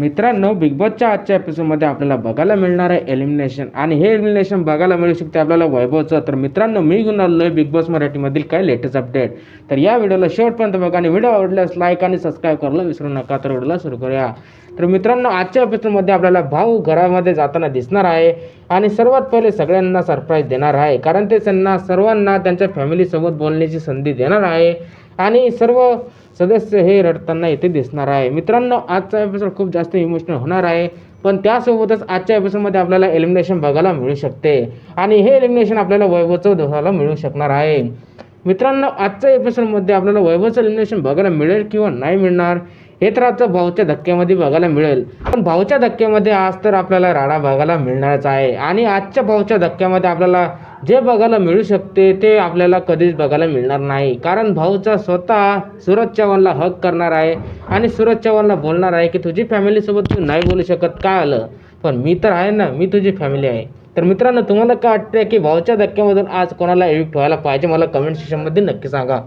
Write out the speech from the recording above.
मित्रांनो बिग बॉसच्या आजच्या एपिसोडमध्ये आपल्याला बघायला मिळणार आहे एलिमिनेशन आणि हे एलिमिनेशन बघायला मिळू शकते आपल्याला वैभवचं. तर मित्रांनो मी घेऊन आलो आहे बिग बॉस मराठीमधील काही लेटेस्ट अपडेट तर या व्हिडिओला शेवटपर्यंत बघा आणि व्हिडिओ आवडल्यास लाईक आणि सबस्क्राईब करायला विसरू नका. तर व्हिडिओला सुरू करूया. तर मित्रांनो आजच्या एपिसोडमध्ये आपल्याला भाऊ घरामध्ये जाताना दिसणार आहे आणि सर्वात पहिले सगळ्यांना सरप्राईज देणार आहे. कारण ते त्यांना सर्वांना त्यांच्या फॅमिलीसोबत बोलण्याची संधी देणार आहे. आणि सर्व सदस्य हे रडताना इथे दिसणार आहे. मित्रांनो आजचा एपिसोड खूप जास्त इमोशनल होणार आहे पण त्यासोबतच आजच्या एपिसोडमध्ये आपल्याला एलिमिनेशन बघायला मिळू शकते आणि हे एलिमिनेशन आपल्याला वैभवचं दोघाला मिळू शकणार आहे. मित्रांनो आजच्या एपिसोडमध्ये आपल्याला वैभवचं एलिमिनेशन बघायला मिळेल किंवा नाही मिळणार हे तर आजचं भाऊच्या धक्क्यामध्ये बघायला मिळेल. पण भाऊच्या धक्क्यामध्ये आज तर आपल्याला राडा बघायला मिळणारच आहे आणि आजच्या भाऊच्या धक्क्यामध्ये आपल्याला जे बघायला मिळू शकते ते आपल्याला कधीच बघायला मिळणार नाही. कारण भाऊचा स्वतः सूरज चव्हाणला हक करणार आहे आणि सूरज चव्हाणला बोलणार आहे की तुझी फॅमिलीसोबत तू नाही बोलू शकत. काय आलं? पण मी तर आहे ना मी तुझी फॅमिली आहे. तर मित्रांनो तुम्हाला काय वाटतं की भाऊच्या धक्क्यामधून आज कोणाला एविक्ट व्हायला पाहिजे? मला कमेंट सेक्शनमध्ये नक्की सांगा.